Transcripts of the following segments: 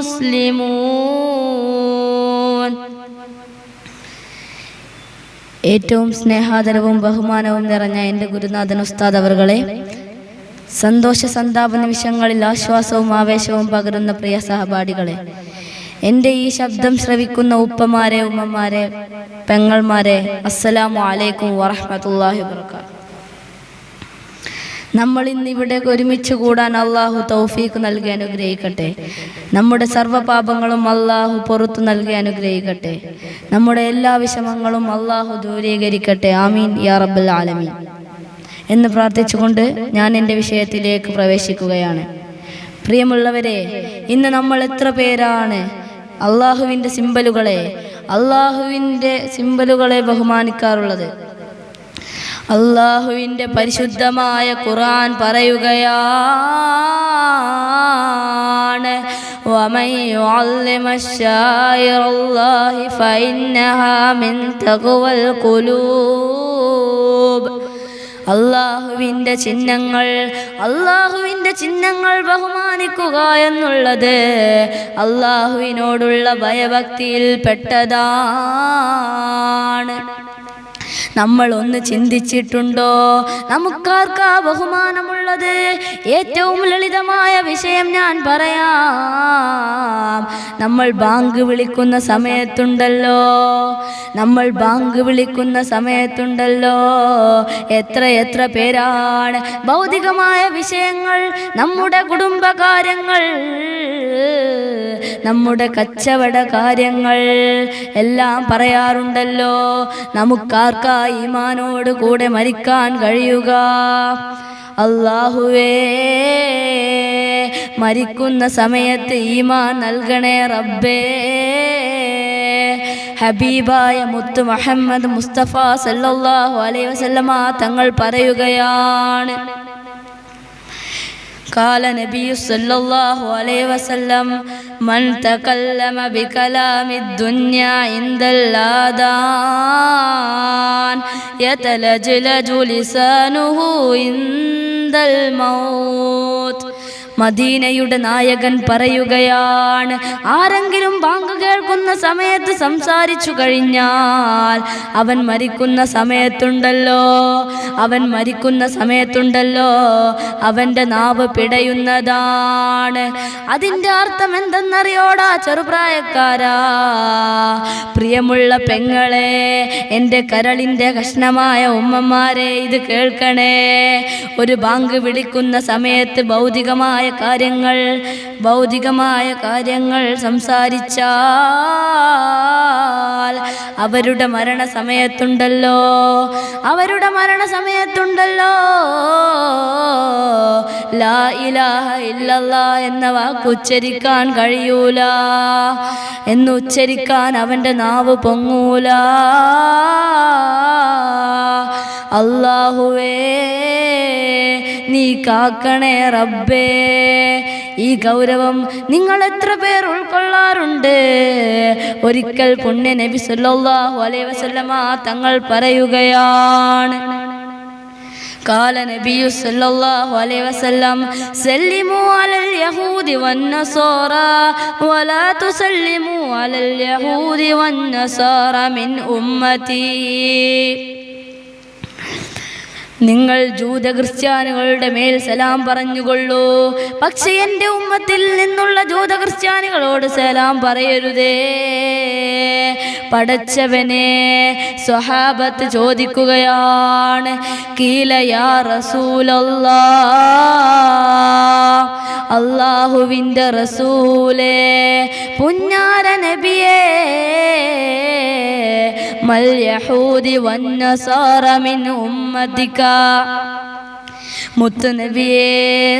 മുസ്ലിമൂൻ. ഏറ്റവും സ്നേഹാദരവും ബഹുമാനവും നിറഞ്ഞ എന്റെ ഗുരുനാഥൻ ഉസ്താദ് അവറുകളെ സന്തോഷ സന്താപ നിമിഷങ്ങളിൽ ആശ്വാസവും ആവേശവും പകരുന്ന പ്രിയ സഹപാഠികളെ എന്റെ ഈ ശബ്ദം ശ്രവിക്കുന്ന ഉപ്പമാരെ ഉമ്മമാരെ പെങ്ങൾമാരെ അസ്സലാമു അലൈക്കും വറഹമത്തല്ലാഹി വർക്കാത്തു നമ്മൾ ഇന്ന് ഇവിടെ ഒരുമിച്ച് കൂടാൻ അള്ളാഹു തൗഫീഖ് നൽകി അനുഗ്രഹിക്കട്ടെ. നമ്മുടെ സർവപാപങ്ങളും അള്ളാഹു പുറത്തു നൽകി അനുഗ്രഹിക്കട്ടെ. നമ്മുടെ എല്ലാ വിഷമങ്ങളും അള്ളാഹു ദൂരീകരിക്കട്ടെ. ആമീൻ. യാ റബ്ബൽ ആലമീൻ. എന്ന് പ്രാർത്ഥിച്ചുകൊണ്ട് ഞാൻ എന്റെ വിഷയത്തിലേക്ക് പ്രവേശിക്കുകയാണ്. പ്രിയമുള്ളവരെ ഇന്ന് നമ്മൾ എത്ര പേരാണ്? അള്ളാഹുവിന്റെ സിമ്പലുകളെ അള്ളാഹുവിന്റെ സിമ്പലുകളെ ബഹുമാനിക്കാറുള്ളത്. അള്ളാഹുവിന്റെ പരിശുദ്ധമായ ഖുർആൻ പറയുകയാണ്. അള്ളാഹുവിന്റെ ചിഹ്നങ്ങൾ അള്ളാഹുവിന്റെ ചിഹ്നങ്ങൾ ബഹുമാനിക്കുക എന്നുള്ളത് അള്ളാഹുവിനോടുള്ള ഭയഭക്തിയിൽ പെട്ടതാണ് നമ്മൾ ഒന്ന് ചിന്തിച്ചിട്ടുണ്ടോ? നമുക്കാർക്കാ ബഹുമാനമുള്ളത്? ഏറ്റവും ലളിതമായ വിഷയം ഞാൻ പറയാം. നമ്മൾ ബാങ്ക് വിളിക്കുന്ന സമയത്തുണ്ടല്ലോ. നമ്മൾ ബാങ്ക് വിളിക്കുന്ന സമയത്തുണ്ടല്ലോ. എത്ര എത്ര പേരാണ്? ഭൗതികമായ വിഷയങ്ങൾ നമ്മുടെ കുടുംബകാര്യങ്ങൾ നമ്മുടെ കച്ചവട കാര്യങ്ങൾ എല്ലാം പറയാറുണ്ടല്ലോ. നമുക്കാർക്കാ ഈമാനോട് കൂടെ മരിക്കാൻ കഴിയുക അള്ളാഹുവേ മരിക്കുന്ന സമയത്ത് ഈമാൻ നൽകണേ റബ്ബേ ഹബീബായ മുത്ത് മുഹമ്മദ് മുസ്തഫ സല്ലല്ലാഹു അലൈഹി വസല്ലമ തങ്ങൾ പറയുകയാണ് قال نبي صلى الله عليه وسلم من تكلم بكلام الدنيا عند الآذان يتلجلج لسانه عند الموت. മദീനയുടെ നായകൻ പറയുകയാണ് ആരെങ്കിലും ബാങ്ക് കേൾക്കുന്ന സമയത്ത് സംസാരിച്ചു കഴിഞ്ഞാൽ അവൻ മരിക്കുന്ന സമയത്തുണ്ടല്ലോ അവൻ മരിക്കുന്ന സമയത്തുണ്ടല്ലോ അവന്റെ നാവ് പിടയുന്നതാണ്. അതിന്റെ അർത്ഥം എന്തെന്നറിയോടാ ചെറുപ്രായക്കാരാ? പ്രിയമുള്ള പെങ്ങളെ എന്റെ കരളിന്റെ കഷ്ണമായ ഉമ്മമാരെ ഇത് കേൾക്കണേ. ഒരു ബാങ്ക് വിളിക്കുന്ന സമയത്ത് ഭൗതികമായ കാര്യങ്ങൾ ഭൗതികമായ കാര്യങ്ങൾ സംസാരിച്ചാൽ അവരുടെ മരണസമയത്തുണ്ടല്ലോ. അവരുടെ മരണസമയത്തുണ്ടല്ലോ. ലാ ഇലാഹ ഇല്ലല്ലാ എന്ന വാക്ക് ഉച്ചരിക്കാൻ കഴിയൂല. എന്ന് ഉച്ചരിക്കാൻ അവന്റെ നാവ് പൊങ്ങൂല. അള്ളാഹുവേ നീ കാക്കണേ റബ്ബേ ഈ ഗൗരവം നിങ്ങൾ എത്ര പേർ ഉൾക്കൊള്ളാറുണ്ട് ഒരിക്കൽ പുണ്യ നബി സല്ലല്ലാഹു അലൈഹി വസല്ലമ തങ്ങൾ പറയുകയാണ് قال النبي صلى الله عليه وسلم سلموا على اليهود والنصارى ولا تسلموا على اليهود والنصارى من أمتي നിങ്ങൾ ജൂത ക്രിസ്ത്യാനികളുടെ മേൽ സലാം പറഞ്ഞുകൊള്ളൂ. പക്ഷെ എന്റെ ഉമ്മത്തിൽ നിന്നുള്ള ജൂത ക്രിസ്ത്യാനികളോട് സലാം പറയരുതേ. പടച്ചവനെ സ്വഹാബത്ത് ചോദിക്കുകയാണ് അള്ളാഹുവിന്റെ റസൂലേ പുഞ്ഞാര നബിയേ മൽ യഹൂദി സാറമിൻ മിൻ ഉമ്മത്തിക മുത്തു നബിയേ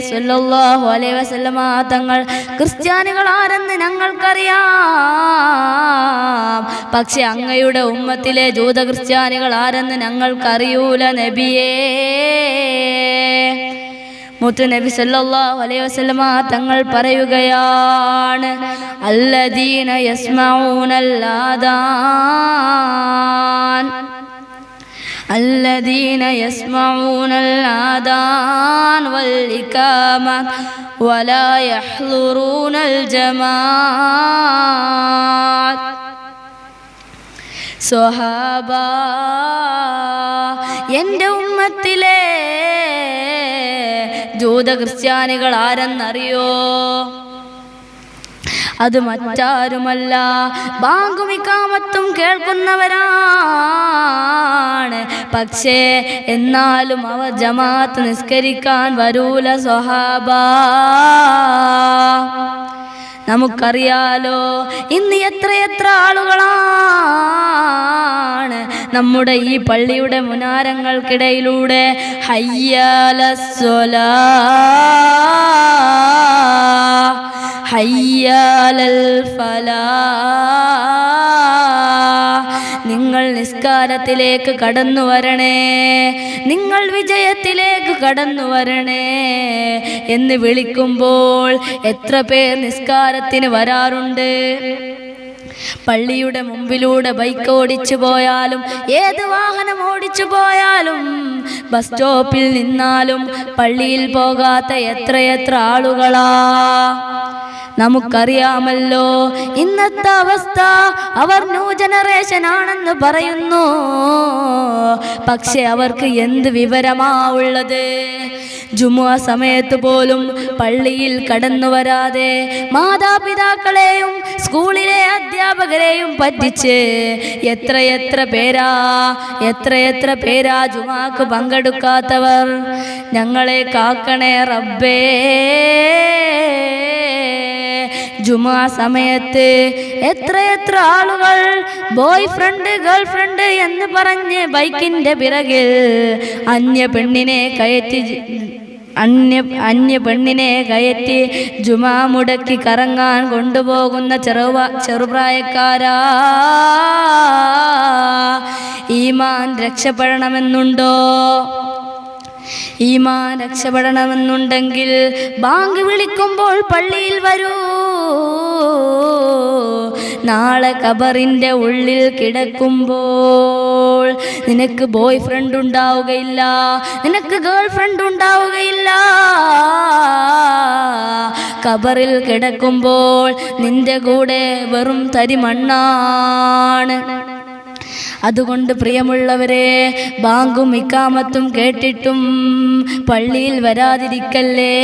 സല്ലല്ലാഹു അലൈഹി വസല്ലമ തങ്ങൾ ഞങ്ങൾക്കറിയാം. പക്ഷെ അങ്ങയുടെ ഉമ്മത്തിലെ ജൂത ക്രിസ്ത്യാനികൾ ആരെന്ന് ഞങ്ങൾക്കറിയൂല നബിയേ. മുത്തു നബി സല്ലല്ലാഹു അലൈഹി വസല്ലമ തങ്ങൾ പറയുകയാണ് അല്ലദീന യസ്മഊനൽ ആദാൻ الذين يسمعون الآذان والإقامة ولا يحضرون الجماعات സ്വഹാബ എൻ്റെ ഉമ്മത്തിലെ ജൂത ക്രിസ്ത്യാനികൾ ആരെന്നറിയോ അത് മറ്റാരുമല്ല. ബാങ്കുമിക്കാമത്തും കേൾക്കുന്നവരാണ്. പക്ഷേ എന്നാലും അവർ ജമാഅത്ത് നിസ്കരിക്കാൻ വരൂല സ്വഹാബ. നമുക്കറിയാലോ ഇന്ന് എത്രയെത്ര ആളുകളാണ് നമ്മുടെ ഈ പള്ളിയുടെ മുനാരങ്ങൾക്കിടയിലൂടെ. ഹയ്യാലസ്വലാ. ഹയ്യാലൽ ഫലാ നിങ്ങൾ നിസ്കാരത്തിലേക്ക് കടന്നു വരണേ. നിങ്ങൾ വിജയത്തിലേക്ക് കടന്നു വരണേ. എന്ന് വിളിക്കുമ്പോൾ എത്ര പേർ നിസ്കാരത്തിന് വരാറുണ്ട്? പള്ളിയുടെ മുമ്പിലൂടെ ബൈക്ക് ഓടിച്ചു പോയാലും ഏത് വാഹനം ഓടിച്ചു പോയാലും ബസ് സ്റ്റോപ്പിൽ നിന്നാലും പള്ളിയിൽ പോകാത്ത എത്രയെത്ര ആളുകളാ. നമുക്കറിയാമല്ലോ. ഇന്നത്തെ അവസ്ഥ അവർ ന്യൂ ജനറേഷൻ ആണെന്ന് പറയുന്നു. പക്ഷെ അവർക്ക് എന്ത് വിവരമാ ഉള്ളത്? ജുമുഅ സമയത്ത് പോലും പള്ളിയിൽ കടന്നു വരാതെ മാതാപിതാക്കളെയും സ്കൂളിലെ അധ്യാപകരെയും പറ്റിച്ച് എത്രയെത്ര പേരാ എത്രയെത്ര പേരാ ജുമാക്ക് പങ്കെടുക്കാത്തവർ? ഞങ്ങളെ കാക്കണേ റബ്ബേ. ജുമാ സമയത്ത് എത്രയെത്ര ആളുകൾ ബോയ് ഫ്രണ്ട് ഗേൾ ഫ്രണ്ട് എന്ന് പറഞ്ഞ് ബൈക്കിന്റെ പിറകിൽ അന്യ പെണ്ണിനെ കയറ്റി അന്യ അന്യ പെണ്ണിനെ കയറ്റി ജുമാ മുടക്കി കറങ്ങാൻ കൊണ്ടുപോകുന്ന ചെറുവ ചെറുപ്രായക്കാരാ. ഈമാൻ രക്ഷപ്പെടണമെന്നുണ്ടോ? ഈമാൻ രക്ഷപ്പെടണമെന്നുണ്ടെങ്കിൽ ബാങ്ക് വിളിക്കുമ്പോൾ പള്ളിയിൽ വരൂ. നാളെ കബറിന്റെ ഉള്ളിൽ കിടക്കുമ്പോൾ നിനക്ക് ബോയ് ഫ്രണ്ട് ഉണ്ടാവുകയില്ല നിനക്ക് ഗേൾ ഫ്രണ്ട് ഉണ്ടാവുകയില്ല. കബറിൽ കിടക്കുമ്പോൾ നിന്റെ കൂടെ വെറും തരിമണ്ണാണ്. അതുകൊണ്ട് പ്രിയമുള്ളവരെ ബാങ്കും ഇക്കാമത്തും കേട്ടിട്ടും പള്ളിയിൽ വരാതിരിക്കല്ലേ?